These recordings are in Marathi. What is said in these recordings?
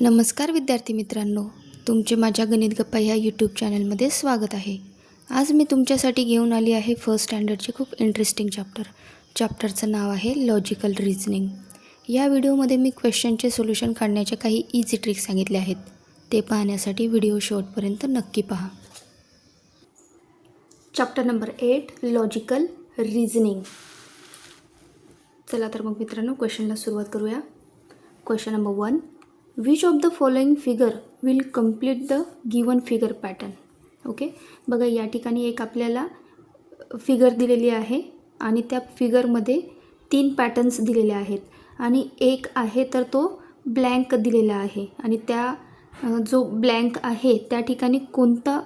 नमस्कार विद्यार्थी मित्रांनो तुमचे माझ्या गणित गप्पा ह्या यूट्यूब चॅनलमध्ये स्वागत आहे. आज मी तुमच्यासाठी घेऊन आली आहे फर्स्ट स्टँडर्डचे खूप इंटरेस्टिंग चॅप्टर चॅप्टरचं नाव आहे लॉजिकल रिझनिंग या व्हिडिओमध्ये मी क्वेश्चनचे सोल्युशन काढण्याचे काही इझी ट्रिक्स सांगितले आहेत. ते पाहण्यासाठी व्हिडिओ शेवटपर्यंत नक्की पहा. Chapter number eight logical reasoning चला तर मग मित्रांनो क्वेश्चनला सुरुवात करूया. Question number one which of the following figure will complete the given figure pattern okay बघा या ठिकाणी एक आपल्याला फिगर दिलेली आहे आणि त्या फिगरमध्ये तीन पॅटर्न्स दिलेले आहेत. आणि एक आहे तर तो ब्लँक दिलेला आहे. आणि त्या जो ब्लँक आहे त्या ठिकाणी कोणता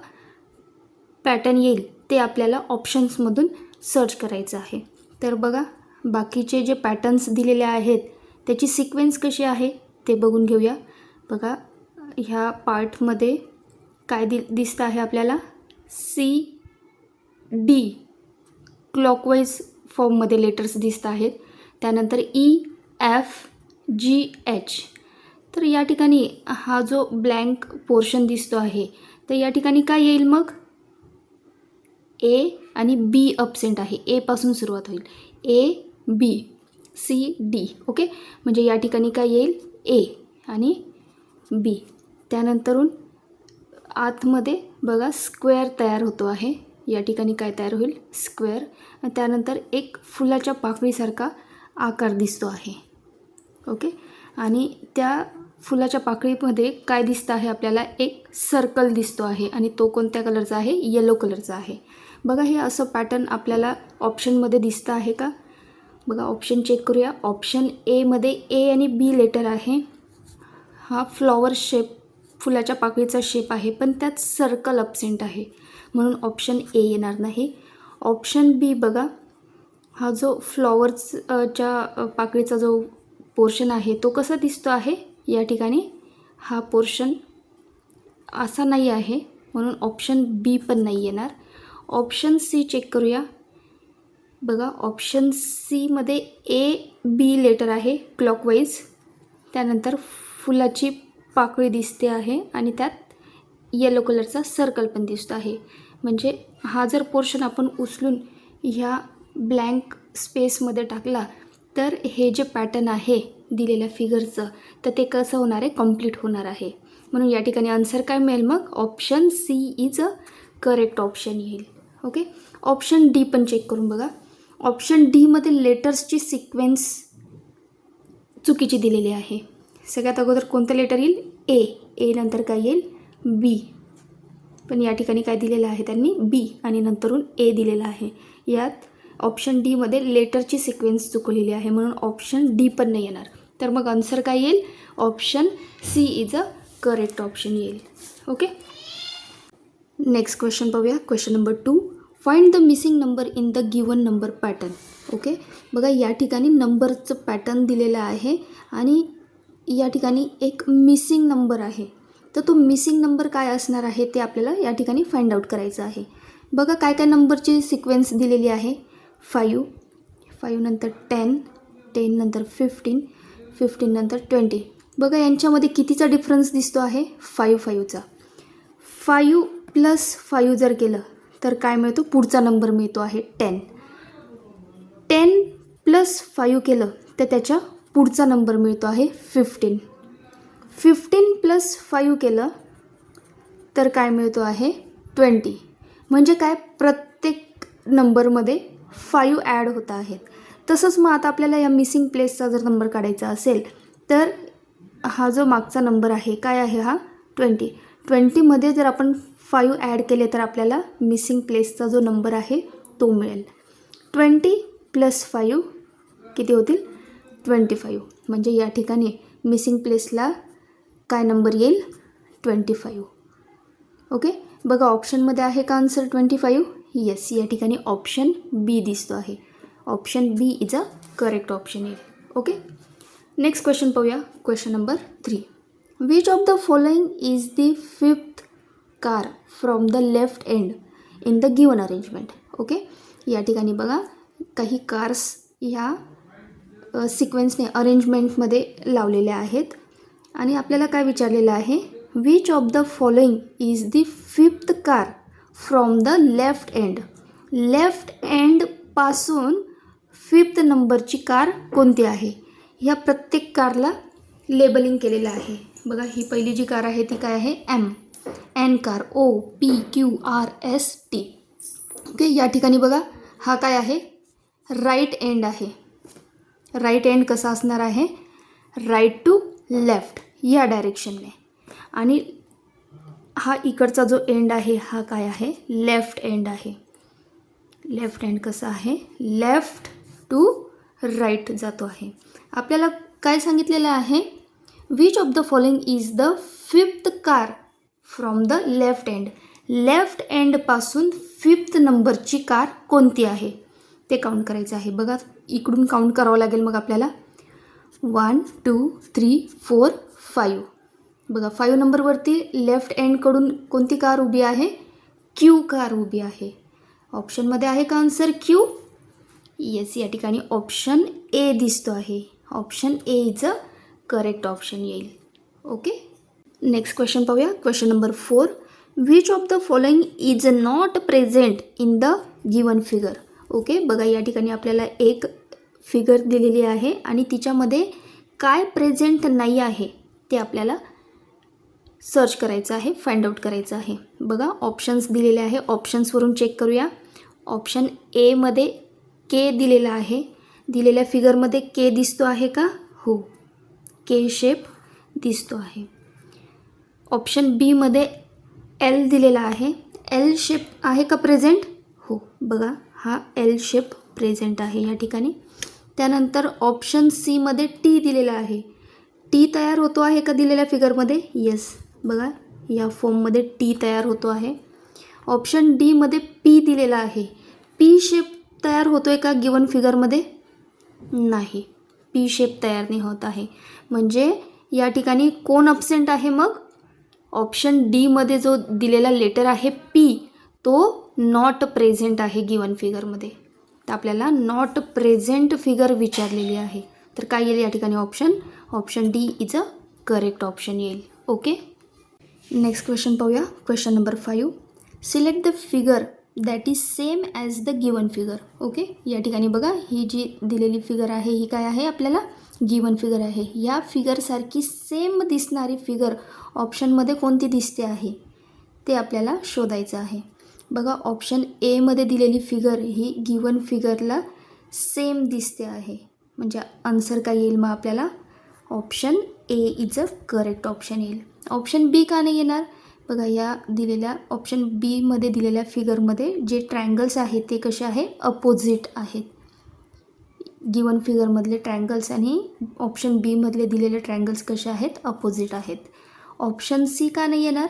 पॅटर्न येईल ते आपल्याला ऑप्शन्समधून सर्च करायचं आहे. तर बघा बाकीचे जे पॅटर्न्स दिलेले आहेत त्याची सिक्वेन्स कशी आहे? ते बघून घेऊया. बघा ह्या पार्टमध्ये काय दि दिसतं आहे आपल्याला? सी डी क्लॉकवाईज फॉर्ममध्ये लेटर्स दिसत आहेत. त्यानंतर ई एफ जी एच तर या ठिकाणी हा जो ब्लँक पोर्शन दिसतो आहे तर या ठिकाणी काय येईल मग? ए आणि बी अपसेंट आहे. एपासून सुरुवात होईल. A B C D okay म्हणजे या ठिकाणी काय येईल? ए आणि बी. त्यानंतरून आतमध्ये बघा स्क्वेअर तयार होतो आहे. या ठिकाणी काय तयार होईल? स्क्वेअर. त्यानंतर एक फुलाच्या पाकळीसारखा आकार दिसतो आहे. ओके? आणि त्या फुलाच्या पाकळीमध्ये काय दिसतं आहे आपल्याला? एक सर्कल दिसतो आहे आणि तो कोणत्या कलरचा आहे? येलो कलरचा आहे. बघा हे असं पॅटर्न आपल्याला ऑप्शनमध्ये दिसतं आहे का? बघा ऑप्शन चेक करूया. ऑप्शन एमध्ये ए आणि बी लेटर आहे. हा फ्लॉवर शेप फुलाच्या पाकळीचा शेप आहे पण त्यात सर्कल अबसेंट आहे. म्हणून ऑप्शन ए येणार नाही. ऑप्शन बी बघा हा जो फ्लॉवरच्या पाकळीचा जो पोर्शन आहे तो कसा दिसतो आहे? या ठिकाणी हा पोर्शन असा नाही आहे. म्हणून ऑप्शन बी पण नाही येणार. ऑप्शन सी चेक करूया. बघा ऑप्शन सीमध्ये ए बी लेटर आहे क्लॉकवाईज त्यानंतर फुलाची पाकळी दिसते आहे आणि त्यात येलो कलरचा सर्कल पण दिसतो आहे. म्हणजे हा जर पोर्शन आपण उचलून ह्या ब्लँक स्पेसमध्ये टाकला तर हे जे पॅटर्न आहे दिलेल्या फिगरचं तर ते कसं होणार आहे? कंप्लीट होणार आहे. म्हणून या ठिकाणी आन्सर काय मिळेल मग? Option C is a correct option येईल. ओके ऑप्शन डी पण चेक करून बघा. ऑप्शन डीमध्ये लेटर्सची सिक्वेन्स चुकीची दिलेली आहे. सगळ्यात अगोदर कोणतं लेटर येईल? ए. ए नंतर काय येईल? बी. पण या ठिकाणी काय दिलेलं आहे त्यांनी? बी. आणि नंतरून ए दिलेलं आहे. यात ऑप्शन डीमध्ये लेटरची सिक्वेन्स चुकवलेली आहे म्हणून ऑप्शन डी पण नाही येणार. तर मग आन्सर काय येईल? Option C is a correct option येईल. ओके? नेक्स्ट क्वेश्चन पाहूया. Question number two. Find the missing number in the given number pattern okay बघा या ठिकाणी नंबरचं पॅटर्न दिलेलं आहे आणि या ठिकाणी एक मिसिंग नंबर आहे. तर तो मिसिंग नंबर काय असणार आहे ते आपल्याला या ठिकाणी फाइंड आउट करायचं आहे. बघा काय काय नंबरची सिक्वेन्स दिलेली आहे? फायू फाईव्ह नंतर टेन टेन नंतर फिफ्टीन फिफ्टीन नंतर ट्वेंटी बघा यांच्यामध्ये कितीचा डिफरन्स दिसतो आहे? फाईव्ह फाईव्हचा फायू प्लस फायू जर केलं तर काय मिळतो? पुढचा नंबर मिळतो आहे टेन टेन प्लस फायू केलं तर त्याच्या पुढचा नंबर मिळतो आहे फिफ्टीन फिफ्टीन प्लस फायू केलं तर काय मिळतो आहे? ट्वेंटी म्हणजे काय? प्रत्येक नंबरमध्ये फाईव्ह ॲड होत आहेत. तसंच मग आता आपल्याला या मिसिंग प्लेसचा जर नंबर काढायचा असेल तर हा जो मागचा नंबर आहे काय आहे हा? ट्वेंटी ट्वेंटीमध्ये जर आपण फाईव्ह ॲड केले तर आपल्याला मिसिंग प्लेसचा जो नंबर आहे तो मिळेल. ट्वेंटी प्लस फाईव्ह किती होतील? Twenty five. म्हणजे या ठिकाणी मिसिंग प्लेसला काय नंबर येईल? Twenty five. ओके? बघा ऑप्शनमध्ये आहे का आन्सर ट्वेंटी फाईव्ह? येस या ठिकाणी ऑप्शन बी दिसतो आहे. Option B is a correct option येईल. ओके? नेक्स्ट क्वेश्चन पाहूया. Question number three. Which of the following is the fifth car from the left end in the given arrangement okay या ठिकाणी बघा काही कार्स ह्या सिक्वेन्सने अरेंजमेंटमध्ये लावलेल्या आहेत. आणि आपल्याला काय विचारलेलं आहे? Which of the following is the fifth car from the left end left एंडपासून fifth नंबरची कार कोणती आहे? ह्या प्रत्येक कारला लेबलिंग केलेलं आहे. बघा ही पहिली जी कार आहे ती काय आहे? M N car O P Q R S T. Okay या ठिकाणी बघा हा काय आहे? राईट एंड आहे. राईट एंड कसा असणार आहे? राईट टू लेफ्ट या डायरेक्शनने आणि हा इकडचा जो एंड आहे हा काय आहे? लेफ्ट एंड आहे. लेफ्ट एंड कसा आहे? लेफ्ट टू राईट जातो आहे. आपल्याला काय सांगितलेलं आहे? Which of the following is the fifth car from the left end left एंडपासून fifth नंबरची कार कोणती आहे? ते काउंट करायचं आहे. बघा इकडून काउंट करावं लागेल मग आपल्याला. One two three four five बघा फाईव्ह नंबरवरती लेफ्ट एंडकडून कोणती कार उभी आहे? क्यू कार उभी आहे. ऑप्शनमध्ये आहे का आन्सर क्यू येस या ठिकाणी ऑप्शन ए दिसतो आहे. Option A is a correct option येईल. ओके नेक्स्ट क्वेश्चन पाहूया. Question number four which of the following is not present in the given figure okay बघा या ठिकाणी आपल्याला एक फिगर दिलेली आहे आणि तिच्यामध्ये काय प्रेझेंट नाही आहे ते आपल्याला सर्च करायचं आहे फाइंड आउट करायचं आहे. बघा ऑप्शन्स दिलेले आहे. ऑप्शन्सवरून चेक करूया. ऑप्शन एमध्ये के दिलेला आहे. दिलेल्या फिगरमध्ये के दिसतो आहे का? हो. के शेप दिसतो आहे. ऑप्शन बीमध्ये एल दिलेला आहे. एल शेप आहे का प्रेझेंट हो बघा हा एल शेप प्रेझेंट आहे या ठिकाणी. त्यानंतर ऑप्शन सीमध्ये टी दिलेला आहे. टी तयार होतो आहे का दिलेल्या फिगरमध्ये येस बघा या फॉर्ममध्ये टी तयार होतो आहे. ऑप्शन डीमध्ये पी दिलेला आहे. पी शेप तयार होतो आहे का गिवन फिगरमध्ये नाही पी शेप तयार नाही होत आहे. म्हणजे या ठिकाणी कोण अब्सेंट आहे मग? ऑप्शन डीमध्ये जो दिलेला लेटर आहे पी तो नॉट प्रेझेंट आहे गिवन फिगरमध्ये तर आपल्याला नॉट प्रेझेंट फिगर विचारलेली आहे. तर काय येईल या ठिकाणी option option D is a correct option येईल. ओके नेक्स्ट क्वेश्चन पाहूया. Question number five select the figure that is same as the given figure okay या ठिकाणी बघा ही जी दिलेली फिगर आहे ही काय आहे आपल्याला? गिवन फिगर आहे. या फिगरसारखी सेम दिसणारी फिगर ऑप्शनमध्ये कोणती दिसते आहे? ते आपल्याला शोधायचं आहे. बघा ऑप्शन एमध्ये दिलेली फिगर ही गिवन फिगरला सेम दिसते आहे. म्हणजे आन्सर काय येईल मग आपल्याला? Option A is a correct option येईल. ऑप्शन बी का नाही येणार? बघा या दिलेल्या ऑप्शन बीमध्ये दिलेल्या फिगरमध्ये जे ट्रँगल्स आहेत ते कसे आहे? अपोजिट आहेत. गिवन फिगरमधले ट्रँगल्स आणि ऑप्शन बीमधले दिलेले ट्रँगल्स कसे आहेत? अपोजिट आहेत. ऑप्शन सी का नाही येणार?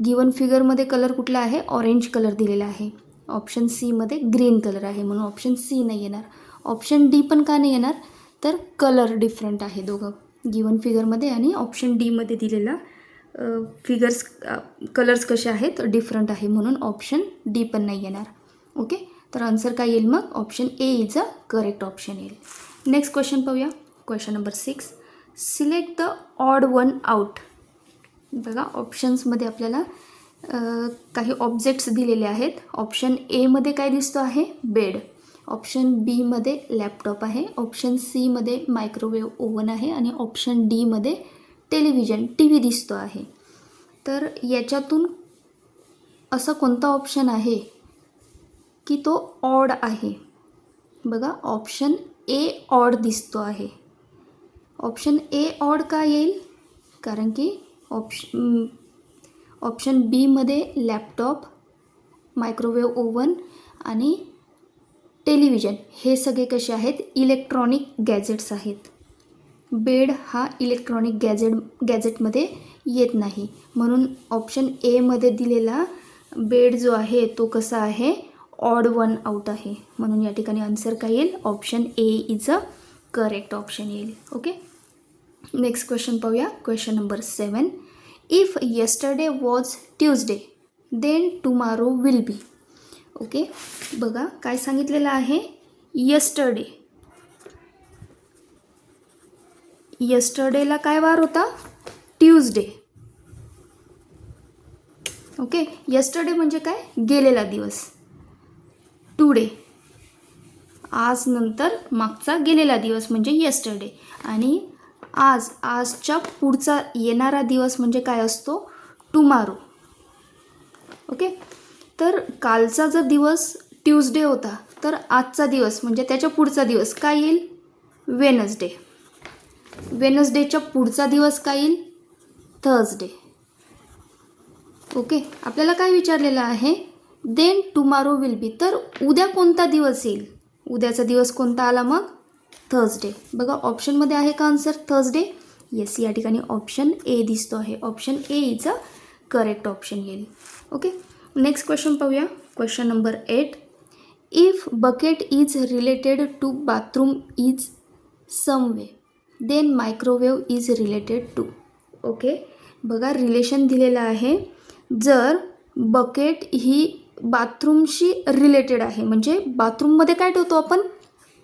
गिवन फिगरमध्ये कलर कुठला आहे? ऑरेंज कलर दिलेला आहे. ऑप्शन सीमध्ये ग्रीन कलर आहे म्हणून ऑप्शन सी नाही येणार. ऑप्शन डी पण का नाही येणार? तर कलर डिफरंट आहे दोघं. गिवन फिगरमध्ये आणि ऑप्शन डीमध्ये दिलेला फिगर्स कलर्स कसे आहेत? डिफरंट आहे म्हणून ऑप्शन डी पण नाही येणार. ओके तर आन्सर काय येईल मग? Option A is a correct option येईल. नेक्स्ट क्वेश्चन पाहूया. Question number six select the odd one out बघा ऑप्शन्समध्ये आपल्याला काही ऑब्जेक्ट्स दिलेले आहेत. ऑप्शन एमध्ये काय दिसतो आहे? बेड ऑप्शन बीमध्ये लॅपटॉप आहे. ऑप्शन सीमध्ये मायक्रोवेव्ह ओव्हन आहे. आणि ऑप्शन डीमध्ये टेलिव्हिजन टी व्ही दिसतो आहे. तर याच्यातून असं कोणता ऑप्शन आहे? की तो ऑड आहे. बघा ऑप्शन ए ऑड दिसतो आहे. ऑप्शन ए ऑड का येईल? कारण की ऑप्शन ऑप्शन बीमध्ये लॅपटॉप मायक्रोवेव्ह ओव्हन आणि टेलिव्हिजन हे सगळे कसे आहेत? इलेक्ट्रॉनिक गॅजेट्स आहेत. बेड हा इलेक्ट्रॉनिक गॅजेट गॅजेटमध्ये येत नाही. म्हणून ऑप्शन एमध्ये दिलेला बेड जो आहे तो कसा आहे? ऑड वन आउट आहे. म्हणून या ठिकाणी आन्सर काय येईल? Option A is a correct option येईल. ओके नेक्स्ट क्वेश्चन पाहूया. Question number seven if yesterday was Tuesday then tomorrow will be okay बघा काय सांगितलेलं आहे? येस्टरडे यस्टरडेला काय वार होता? ट्यूजडे ओके यस्टरडे म्हणजे काय? गेलेला दिवस. टुडे. आज नंतर मागचा गेलेला दिवस म्हणजे यस्टरडे आणि आज आजच्या पुढचा येणारा दिवस म्हणजे काय असतो? टुमारो ओके तर कालचा जर दिवस ट्यूजडे होता तर आजचा दिवस म्हणजे त्याच्या पुढचा दिवस काय येईल? वेनसडे वेनसडेच्या पुढचा दिवस काय येईल? थर्सडे ओके आपल्याला काय विचारलेलं आहे? देन टुमारो विल बी तर उद्या कोणता दिवस येईल? उद्याचा दिवस कोणता आला मग? थर्सडे बघा ऑप्शनमध्ये आहे का आन्सर थर्सडे येस या ठिकाणी ऑप्शन ए दिसतो आहे. Option A is a correct option येईल. ओके नेक्स्ट क्वेश्चन पाहूया. Question number eight if bucket is related to bathroom is some way then microwave is related to okay बघा रिलेशन दिलेलं आहे. जर बकेट ही बाथरूमशी रिलेटेड आहे. म्हणजे बाथरूममध्ये काय ठेवतो आपण?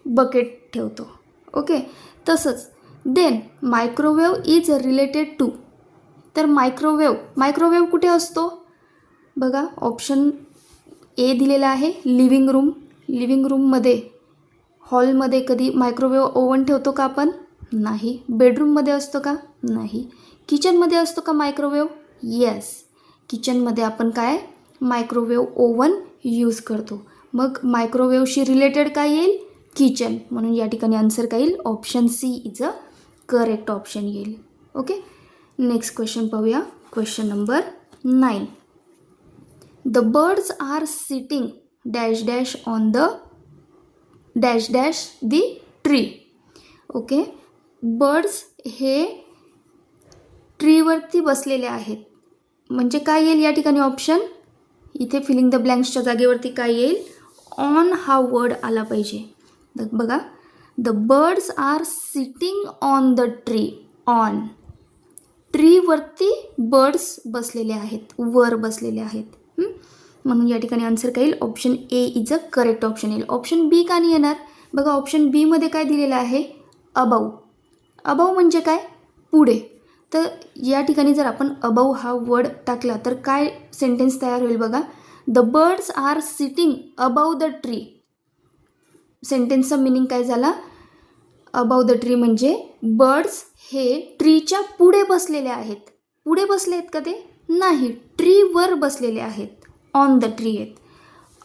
बकेट ठेवतो. ओके तसंच then microwave is related to तर मायक्रोवेव्ह मायक्रोवेव्ह कुठे असतो? बघा ऑप्शन ए दिलेला आहे लिव्हिंग रूम लिव्हिंग रूममध्ये हॉलमध्ये कधी मायक्रोवेव्ह ओव्हन ठेवतो का आपण? नाही. बेडरूममध्ये असतो का? नाही. किचनमध्ये असतो का मायक्रोवेव्ह येस किचनमध्ये आपण काय? मायक्रोवेव्ह ओव्हन यूज करतो. मग मायक्रोवेव्हशी रिलेटेड काय येईल? किचन म्हणून या ठिकाणी आन्सर काय येईल? Option C is a correct option येईल. ओके नेक्स्ट क्वेश्चन पाहूया. Question number nine the birds are sitting dash dash on the dash dash the tree okay birds हे ट्रीवरती बसलेले आहेत. म्हणजे काय येईल या ठिकाणी ऑप्शन इथे फिलिंग द ब्लँक्सच्या जागेवरती काय येईल? ऑन हा वर्ड आला पाहिजे. द- बघा. The birds are sitting on the tree on ट्रीवरती birds बसलेले आहेत. वर बसलेले आहेत. म्हणून या ठिकाणी आन्सर काय येईल? Option A is a correct option येईल. ऑप्शन बी का नाही येणार? बघा ऑप्शन बीमध्ये काय दिलेलं आहे? अबाऊ अबाऊ म्हणजे काय? पुढे. तर या ठिकाणी जर आपण अबव हा वर्ड टाकला तर काय सेंटेन्स तयार होईल बघा? The birds are sitting above the tree सेंटेन्सचा meaning काय झाला? अबाव द ट्री म्हणजे बर्ड्स हे ट्रीच्या पुढे बसलेले आहेत. पुढे बसले आहेत का ते? नाही ट्रीवर बसलेले आहेत. ऑन द ट्री आहेत.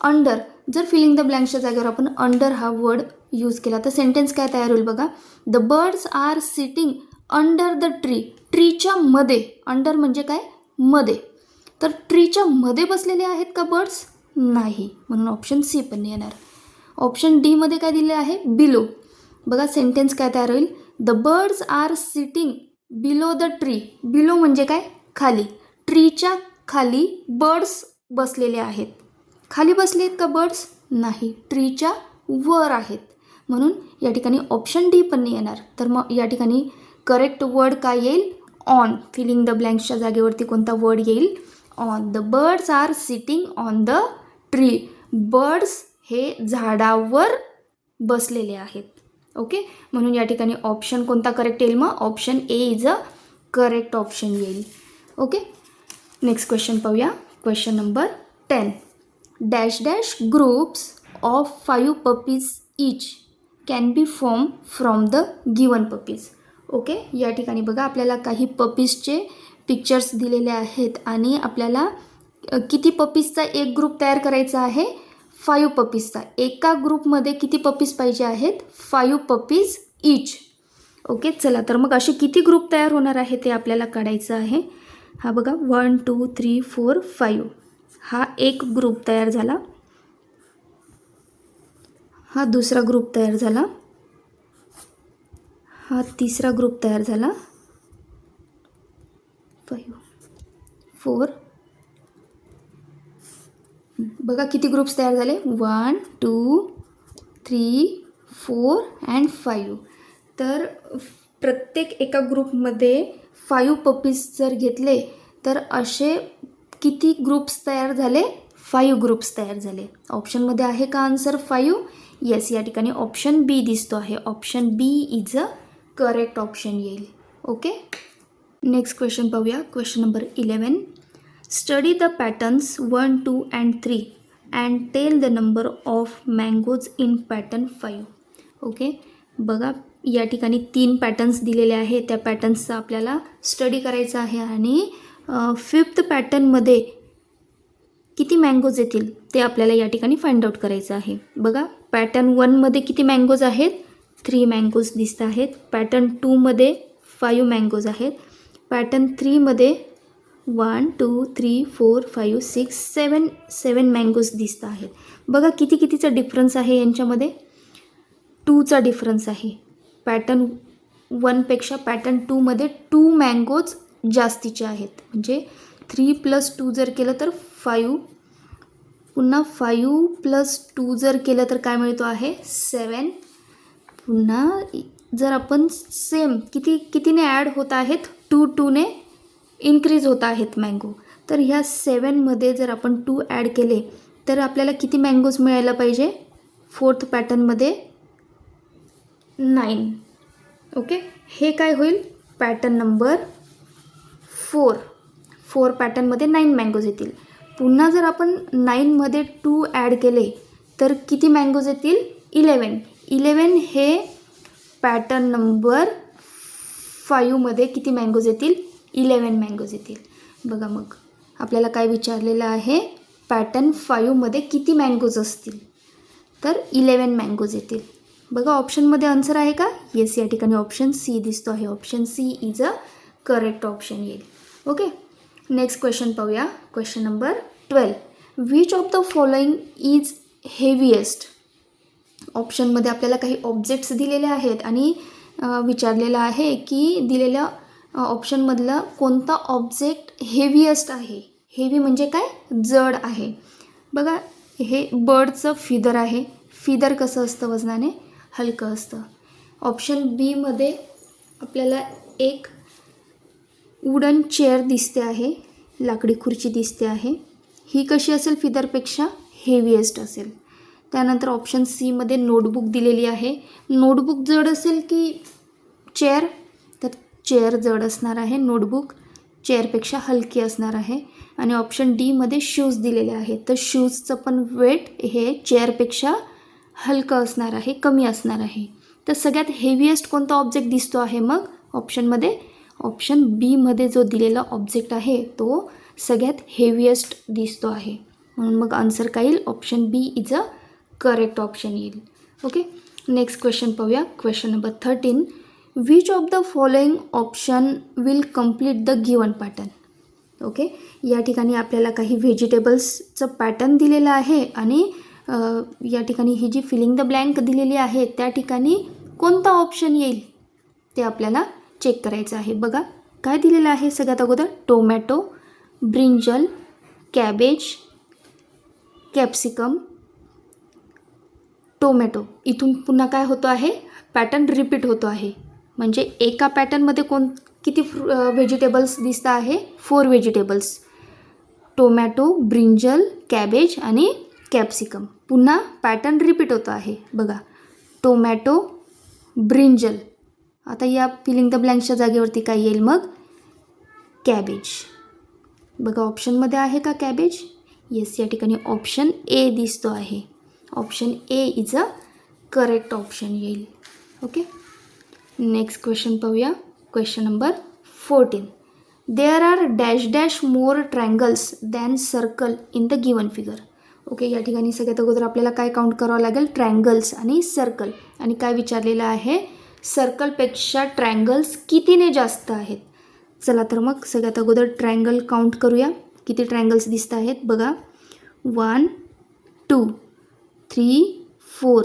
अंडर जर फिलिंग द ब्लँकच्या जागेवर आपण अंडर हा वर्ड यूज केला तर सेंटेन्स काय तयार होईल बघा? The birds are sitting under the tree ट्रीच्या मध्ये अंडर म्हणजे काय? मध्ये तर ट्रीच्या मध्ये बसलेले आहेत का बर्ड्स? नाही. म्हणून ऑप्शन सी पण नाही येणार. ऑप्शन डीमध्ये काय दिले आहे? बिलो बघा सेंटेन्स काय तयार होईल? The birds are sitting below the tree below म्हणजे काय? खाली. ट्रीच्या खाली बर्ड्स बसलेले आहेत. खाली बसले आहेत का बर्ड्स नाही. ट्रीच्या वर आहेत. म्हणून या ठिकाणी ऑप्शन डी पण नाही येणार. तर मग या ठिकाणी करेक्ट वर्ड काय येईल? ऑन फिलिंग द ब्लँक्सच्या जागेवरती कोणता वर्ड येईल? On the birds are sitting on the tree birds हे झाडावर बसलेले आहेत. ओके म्हणून या ठिकाणी ऑप्शन कोणता करेक्ट येईल मग? Option A is a correct option येईल. ओके नेक्स्ट क्वेश्चन पाहूया. Question number ten dash dash groups of five puppies each can be form from the given puppies okay? या ठिकाणी बघा आपल्याला काही पपीजचे पिक्चर्स दिलेले आहेत आणि आपल्याला किती पपीजचा एक ग्रुप तयार करायचा आहे? फायू पपीजचा एका ग्रुपमध्ये किती पपीज पाहिजे आहेत? Five puppies each okay? चला तर मग असे किती ग्रुप तयार होणार आहे ते आपल्याला काढायचं आहे? हा बघा one two three four five हा एक ग्रुप तयार झाला. हा दुसरा ग्रुप तयार झाला. हा तिसरा ग्रुप तयार झाला. फाईव्ह फोर बघा किती ग्रुप्स तयार झाले. One two three four and five तर प्रत्येक एका ग्रुपमध्ये फाईव्ह पपीज जर घेतले तर असे किती ग्रुप्स तयार झाले? फाईव्ह ग्रुप्स तयार झाले. ऑप्शनमध्ये आहे का आन्सर फाईव्ह येस या ठिकाणी ऑप्शन बी दिसतो आहे. Option B is a correct option येईल. ओके नेक्स्ट क्वेश्चन पाहूया. Question number eleven study the patterns one two and three and tell the number of mangoes in pattern five okay बघा या ठिकाणी तीन पॅटर्न्स दिलेले आहे त्या पॅटर्न्सचा आपल्याला स्टडी करायचा आहे आणि फिफ्थ पॅटर्नमध्ये किती मँगोज येतील ते आपल्याला या ठिकाणी फाइंड आउट करायचं आहे. बघा पॅटर्न वनमध्ये किती मँगोज आहेत? थ्री मँगोज दिसत आहेत. पॅटर्न टूमध्ये फाईव्ह मँगोज आहेत. Pattern थ्रीमध्ये one two three four five six seven seven mangoes दिसत आहेत. बघा किती कितीचा डिफरन्स आहे यांच्यामध्ये. टूचा डिफरन्स आहे. पॅटर्न वनपेक्षा पॅटर्न टूमध्ये टू मँगोज जास्तीचे आहेत. म्हणजे थ्री प्लस टू जर केलं तर फाईव्ह पुन्हा फाईव्ह प्लस टू जर केलं तर काय मिळतो आहे? सेवन पुन्हा जर आपण सेम किती कितीने ॲड होत आहेत? टू टूने इन्क्रीज होत आहेत मँगो तर ह्या सेवनमध्ये जर आपण टू ॲड केले तर आपल्याला किती मँगोज मिळायला पाहिजे? फोर्थ पॅटर्नमध्ये नाईन ओके हे काय होईल? पॅटर्न नंबर फोर फोर पॅटर्नमध्ये नाईन मँगोज येतील. पुन्हा जर आपण नाईनमध्ये टू ॲड केले तर किती मँगोज येतील? इलेवन इलेवन हे पॅटर्न नंबर फायूमध्ये किती मँगोज येतील? इलेवन मँगोज येतील. बघा मग आपल्याला काय विचारलेलं आहे? पॅटर्न फायूमध्ये किती मँगोज असतील? तर इलेवन मँगोज येतील. बघा ऑप्शनमध्ये आन्सर आहे का? येस या ठिकाणी ऑप्शन सी दिसतो आहे. Option C is a correct option येईल. ओके नेक्स्ट क्वेश्चन पाहूया. Question number twelve which of the following is heaviest ऑप्शनमध्ये आपल्याला काही ऑब्जेक्ट्स दिलेले आहेत आणि विचारलेलं आहे की दिलेल्या ऑप्शनमधलं कोणता ऑब्जेक्ट हेवीएस्ट आहे? हेवी म्हणजे काय? जड आहे. बघा हे बर्डचं फिदर आहे. फिदर कसं असतं वजनाने? हलकं असतं. ऑप्शन बीमध्ये आपल्याला एक वुडन चेअर दिसते आहे. लाकडी खुर्ची दिसते आहे. ही कशी असेल? फिदरपेक्षा हेवीएस्ट असेल. त्यानंतर ऑप्शन सीमध्ये नोटबुक दिलेली आहे. नोटबुक जड असेल की चेअर तर चेअर जड असणार आहे. नोटबुक चेअरपेक्षा हलकी असणार आहे. आणि ऑप्शन डीमध्ये शूज दिलेले आहेत. तर शूजचं पण वेट हे चेअरपेक्षा हलकं असणार आहे कमी असणार आहे. तर सगळ्यात हेवीएस्ट कोणता ऑब्जेक्ट दिसतो आहे मग? ऑप्शनमध्ये ऑप्शन बीमध्ये जो दिलेला ऑब्जेक्ट आहे तो सगळ्यात हेवीएस्ट दिसतो आहे. म्हणून मग आन्सर काय येईल option B is a correct option येईल. ओके नेक्स्ट क्वेश्चन पाहूया. Question number thirteen which of the following option will complete the given pattern okay या ठिकाणी आपल्याला काही व्हेजिटेबल्सचं पॅटर्न दिलेलं आहे आणि या ठिकाणी ही जी फिलिंग द ब्लँक दिलेली आहे त्या ठिकाणी कोणता ऑप्शन येईल? ते आपल्याला चेक करायचं आहे. बघा काय दिलेलं आहे सगळ्यात अगोदर? Tomato brinjal cabbage capsicum tomato. इथून पुन्हा काय होतो आहे? पॅटर्न रिपीट होतो आहे. म्हणजे एका पॅटर्नमध्ये कोण किती व्हेजिटेबल्स दिसतं आहे? Four vegetables tomato brinjal cabbage आणि कॅप्सिकम पुन्हा पॅटर्न रिपीट होतो आहे. बघा. टोमॅटो ब्रिंजल आता या फिलिंग द ब्लँकच्या जागेवरती काय येईल मग? कॅबेज बघा ऑप्शनमध्ये आहे का कॅबेज येस या ठिकाणी ऑप्शन ए दिसतो आहे. Option A is a correct option येईल. ओके? नेक्स्ट क्वेश्चन पाहूया. Question number fourteen. There are dash dash more triangles than circle in the given figure okay या ठिकाणी सगळ्यात अगोदर आपल्याला काय काउंट करावं लागेल? ट्रँगल्स आणि सर्कल आणि काय विचारलेलं आहे? सर्कलपेक्षा ट्रँगल्स कितीने जास्त आहेत? चला तर मग सगळ्यात अगोदर ट्रँगल काउंट करूया. किती ट्रँगल्स दिसत आहेत? बघा. One two three four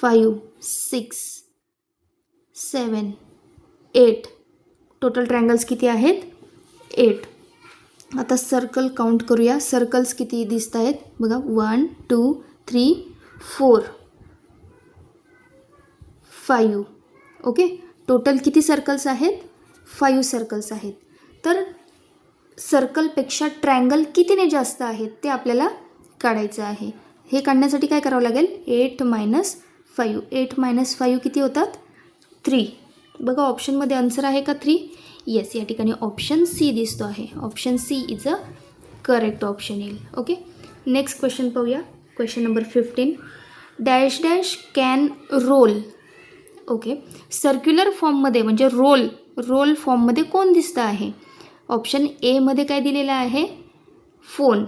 five six seven eight. Total triangles किती आहेत? एट. आता सर्कल काउंट करूया. सर्कल्स किती दिसत आहेत? बघा one two three four five. Okay? Total किती सर्कल्स आहेत? फाईव्ह सर्कल्स आहेत. तर सर्कलपेक्षा ट्रँगल कितीने जास्त आहेत ते आपल्याला काढायचं आहे. हे काढण्यासाठी काय करावं लागेल? Eight minus five eight minus five किती होतात? थ्री बघा ऑप्शनमध्ये आन्सर आहे का थ्री येस या ठिकाणी ऑप्शन सी दिसतो आहे. Option C is a correct option येईल. ओके नेक्स्ट क्वेश्चन पाहूया. Question number fifteen dash dash can roll okay circular फॉर्ममध्ये म्हणजे रोल रोल फॉर्ममध्ये कोण दिसतं आहे? ऑप्शन एमध्ये काय दिलेलं आहे? फोन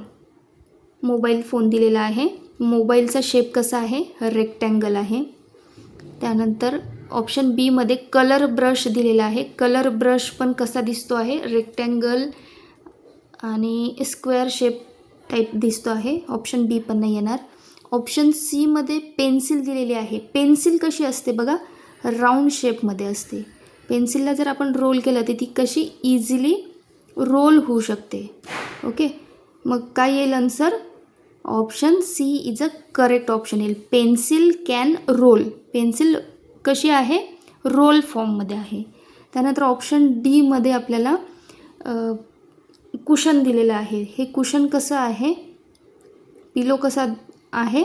मोबाईल फोन दिलेला आहे. मोबाईलचा शेप कसा आहे? रेक्टँगल आहे. त्यानंतर ऑप्शन बीमध्ये कलर ब्रश दिलेला आहे. कलर ब्रश पण कसा दिसतो आहे? रेक्टँगल आणि स्क्वेअर शेप टाईप दिसतो आहे. ऑप्शन बी पण नाही येणार. ऑप्शन सीमध्ये पेन्सिल दिलेली आहे. पेन्सिल कशी असते बघा? राऊंड शेपमध्ये असते. पेन्सिलला जर आपण रोल केलं तर ती कशी इझिली रोल होऊ शकते. ओके मग काय येईल answer option C is a correct option येईल पेन्सिल कॅन रोल पेन्सिल कशी आहे? रोल फॉर्ममध्ये आहे. त्यानंतर ऑप्शन डीमध्ये आपल्याला कुशन दिलेलं आहे. हे कुशन कसं आहे? पिलो कसा आहे?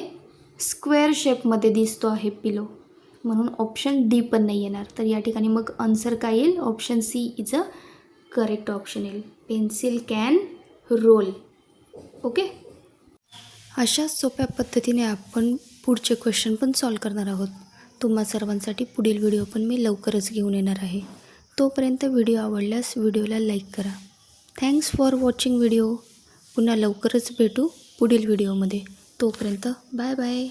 स्क्वेअर शेपमध्ये दिसतो आहे पिलो म्हणून ऑप्शन डी पण नाही येणार. तर या ठिकाणी मग आन्सर काय येईल? Option C is a correct option येईल. पेन्सिल कॅन रोल ओके अशा सोप्या पद्धतीने आपण पुढचे क्वेश्चन पण सॉल्व करणार आहोत. तुम्हा सर्वांसाठी पुढील व्हिडिओ पण मी लवकरच घेऊन येणार आहे. तोपर्यंत व्हिडिओ आवडल्यास व्हिडिओला लाईक करा. थँक्स फॉर वॉचिंग व्हिडिओ पुन्हा लवकरच भेटू पुढील व्हिडिओमध्ये तोपर्यंत बाय बाय